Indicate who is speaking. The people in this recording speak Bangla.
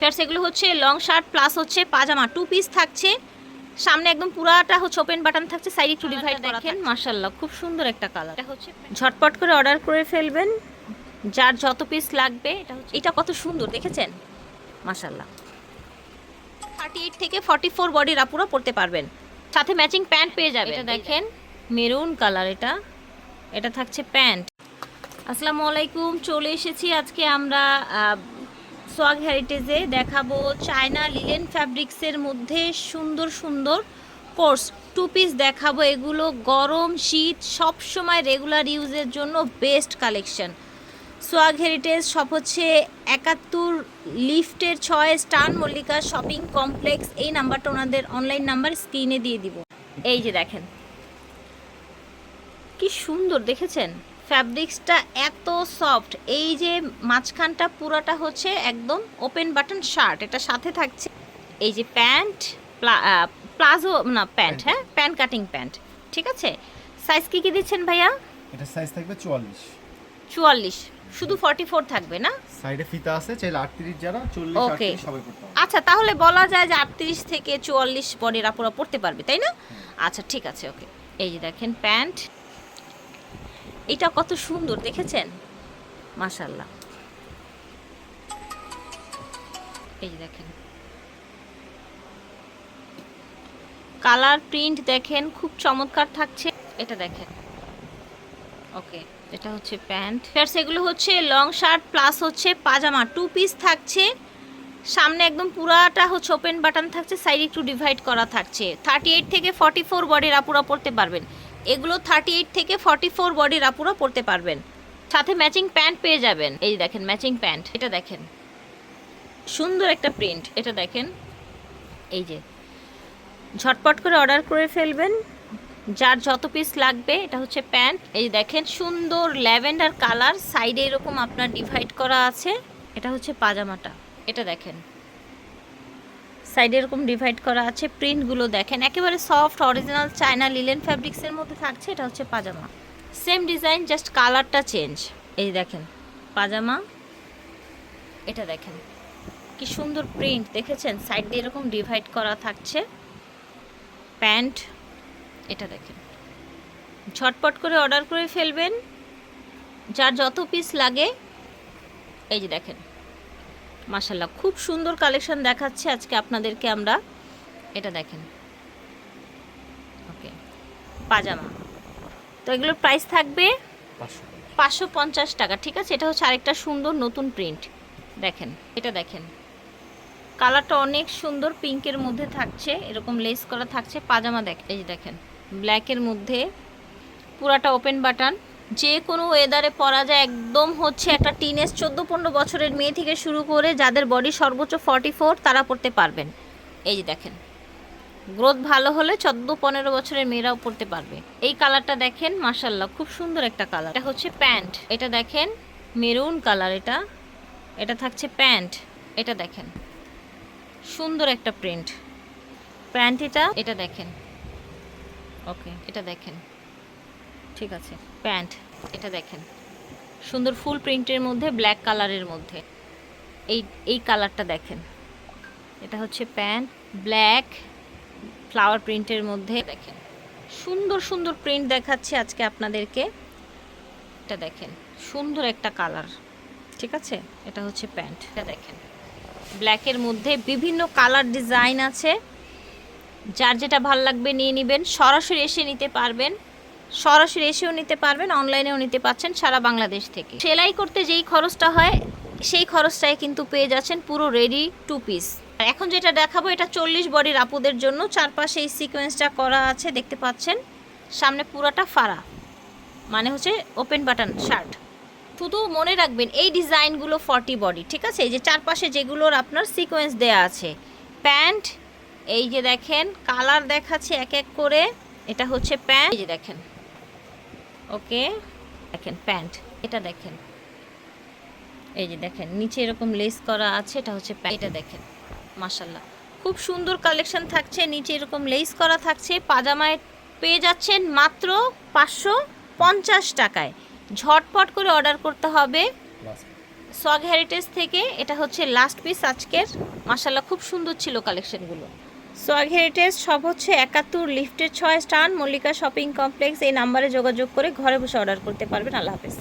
Speaker 1: ফ্যাটস এগুলো হচ্ছে লং শার্ট প্লাস হচ্ছে পাজামা। টু পিস থাকছে। সামনে একদম পুরাটা হচ্ছে ওপেন বাটন থাকছে সাইডে একটু ডিভাইড দেখেন। মাশাল্লাহ খুব সুন্দর একটা কালার এটা হচ্ছে ঝটপট করে অর্ডার করে ফেলবেন। যার যত পিস লাগবে এটা হচ্ছে এটা কত সুন্দর দেখেছেন? মাশাল্লাহ থার্টি এইট থেকে ফর্টি ফোর বডির আপুরা পড়তে পারবেন। সাথে ম্যাচিং প্যান্ট পেয়ে যাবেন। এটা দেখেন মেরুন কালার এটা। এটা থাকছে প্যান্ট আসসালামু আলাইকুম চলে এসেছি আজকে আমরা সোয়াগ হেরিটেজে দেখাবো চায়না লিলেন ফ্যাব্রিক্সের মধ্যে সুন্দর সুন্দর কোর্স। টু পিস দেখাবো এগুলো, গরম, শীত সব সময় রেগুলার ইউজের জন্য বেস্ট কালেকশন সোয়াগ হেরিটেজ সব হচ্ছে একাত্তর লিফটের ছয় স্টান মল্লিকা শপিং কমপ্লেক্স, এই নাম্বারটা ওনাদের অনলাইন নাম্বার স্ক্রিনে দিয়ে দিব। এই যে দেখেন, কি সুন্দর দেখেছেন? ফ্যাব্রিক্সটা এত সফট। এই যে মাঝখানটা পুরোটা হচ্ছে একদম ওপেন বাটন শার্ট এটা সাথে থাকছে এই যে প্যান্ট প্লাজো না প্যান্ট হ্যাঁ? প্যান্ট কাটিং প্যান্ট ঠিক আছে? সাইজ কি কি দিচ্ছেন ভাইয়া?
Speaker 2: এটা সাইজ থাকবে চুয়াল্লিশ।
Speaker 1: চুয়াল্লিশ শুধু ফর্টি ফোর থাকবে না?
Speaker 2: সাইডে ফিতা আছে চাইলে আটত্রিশ যারা চল্লিশ
Speaker 1: Okay.
Speaker 2: আটত্রিশ সবাই করতে হবে।
Speaker 1: আচ্ছা তাহলে বলা যায় যে আটত্রিশ থেকে চুয়াল্লিশ বডির আপুরা পড়তে পারবে তাই না? আচ্ছা ঠিক আছে ওকে। এই যে দেখেন প্যান্ট এটা কত সুন্দর, দেখেছেন? মাশাল্লাহ এই দেখেন। কালার প্রিন্ট দেখেন, খুব চমৎকার থাকছে। এটা দেখেন। ওকে, এটা হচ্ছে প্যান্ট। ফ্যাটস এগুলো হচ্ছে লং শার্ট প্লাস হচ্ছে পাজামা। টু পিস থাকছে। সামনে একদম পুরাটা হচ্ছে ওপেন বাটন থাকছে সাইড একটু ডিভাইড করা থাকছে। থার্টি এইট থেকে ফর্টি ফোর বডির আপুরা পড়তে পারবেন। এগুলো থার্টি এইট থেকে ফর্টি ফোর বডির আপুরা পড়তে পারবেন। সাথে ম্যাচিং প্যান্ট পেয়ে যাবেন। এই দেখেন ম্যাচিং প্যান্ট এটা দেখেন। সুন্দর একটা প্রিন্ট এটা দেখেন। এই যে, ঝটপট করে অর্ডার করে ফেলবেন। যার যত পিস লাগবে, এটা হচ্ছে প্যান্ট এই দেখেন, সুন্দর ল্যাভেন্ডার কালার। সাইডে এরকম আপনার ডিভাইড করা আছে। এটা হচ্ছে পাজামাটা। এটা দেখেন। সাইডে এরকম ডিভাইড করা আছে প্রিন্টগুলো দেখেন। একেবারে সফট অরিজিনাল চায়না লিলেন ফ্যাব্রিক্সের মধ্যে থাকছে, এটা হচ্ছে পাজামা। সেম ডিজাইন জাস্ট কালারটা চেঞ্জ এই দেখেন, পাজামা, এটা দেখেন। কি সুন্দর প্রিন্ট দেখেছেন? সাইড দিয়ে এরকম ডিভাইড করা থাকছে। প্যান্ট এটা দেখেন। ঝটপট করে অর্ডার করে ফেলবেন। যার যত পিস লাগে, এই যে দেখেন। মাশাল্লাহ খুব সুন্দর কালেকশন দেখাচ্ছে। আজকে আপনাদেরকে আমরা এটা দেখেন। ওকে পাজামা। তো এগুলোর প্রাইস থাকবে
Speaker 2: পাঁচশো।
Speaker 1: পাঁচশো পঞ্চাশ টাকা ঠিক আছে? এটা হচ্ছে আরেকটা সুন্দর নতুন প্রিন্ট দেখেন এটা দেখেন। কালারটা অনেক সুন্দর পিঙ্কের মধ্যে থাকছে এরকম লেস করা থাকছে। পাজামা দেখ এই দেখেন ব্ল্যাকের মধ্যে। পুরাটা ওপেন বাটন যে কোনো ওয়েদারে পরা যায় একদম হচ্ছে একটা টিনেজ চোদ্দ পনেরো বছরের মেয়ে থেকে শুরু করে যাদের বডি সর্বোচ্চ ফর্টি ফোর তারা পড়তে পারবেন। এই যে দেখেন গ্রোথ ভালো হলে চোদ্দ পনেরো বছরের মেয়েরাও পড়তে পারবে। এই কালারটা দেখেন মাসাল্লাহ খুব সুন্দর একটা কালার এটা হচ্ছে প্যান্ট এটা দেখেন মেরুন কালার এটা। এটা থাকছে প্যান্ট এটা দেখেন, সুন্দর একটা প্রিন্ট প্যান্ট এটা এটা দেখেন। ওকে এটা দেখেন। ঠিক আছে। প্যান্ট, এটা দেখেন। সুন্দর ফুল প্রিন্টের মধ্যে, ব্ল্যাক কালারের মধ্যে। এই এই কালারটা দেখেন। এটা হচ্ছে প্যান্ট, ব্ল্যাক, ফ্লাওয়ার প্রিন্টের মধ্যে দেখেন। সুন্দর সুন্দর প্রিন্ট দেখাচ্ছে আজকে আপনাদেরকে। এটা দেখেন, সুন্দর একটা কালার। ঠিক আছে? এটা হচ্ছে প্যান্ট, এটা দেখেন। ব্ল্যাকের মধ্যে বিভিন্ন কালার ডিজাইন আছে। যার যেটা ভালো লাগবে নিয়ে নেবেন, সরাসরি এসে নিতে পারবেন। সরাসরি এসেও নিতে পারবেন, অনলাইনেও নিতে পাচ্ছেন সারা বাংলাদেশ থেকে। সেলাই করতে যেই খরচটা হয়, সেই খরচটাই কিন্তু পেয়ে যাচ্ছেন পুরো রেডি টু পিস আর এখন যেটা দেখাবো, এটা চল্লিশ বডির আপুদের জন্য। চারপাশে এই সিকোয়েন্সটা করা আছে, দেখতে পাচ্ছেন। সামনে পুরাটা ফাড়া। মানে হচ্ছে ওপেন বাটন শার্ট শুধু মনে রাখবেন, এই ডিজাইনগুলো ফর্টি বডি ঠিক আছে? এই যে চারপাশে যেগুলোর আপনার সিকোয়েন্স দেয়া আছে। প্যান্ট, এই যে দেখেন, কালার দেখাচ্ছে এক এক করে। এটা হচ্ছে প্যান্ট। এই যে দেখেন। ওকে? দেখেন প্যান্ট। এটা দেখেন। এই যে দেখেন নিচে এরকম লেস করা আছে এটা হচ্ছে প্যান্ট। এটা দেখেন মাশাল্লাহ খুব সুন্দর কালেকশন থাকছে নিচে এরকম লেস করা থাকছে পাজামায় পেয়ে যাচ্ছেন মাত্র পাঁচশো পঞ্চাশ টাকায়। ঝটপট করে অর্ডার করতে হবে। সগ হেরিটেজ থেকে এটা হচ্ছে লাস্ট পিস আজকের। মাসাল্লাহ খুব সুন্দর ছিল কালেকশনগুলো সোয়াগ হেরিটেজ সব হচ্ছে একাত্তর, লিফটের ছয় স্টান, মল্লিকা শপিং কমপ্লেক্স, এই নাম্বারে যোগাযোগ করে ঘরে বসে অর্ডার করতে পারবেন। আল্লাহ হাফেজ।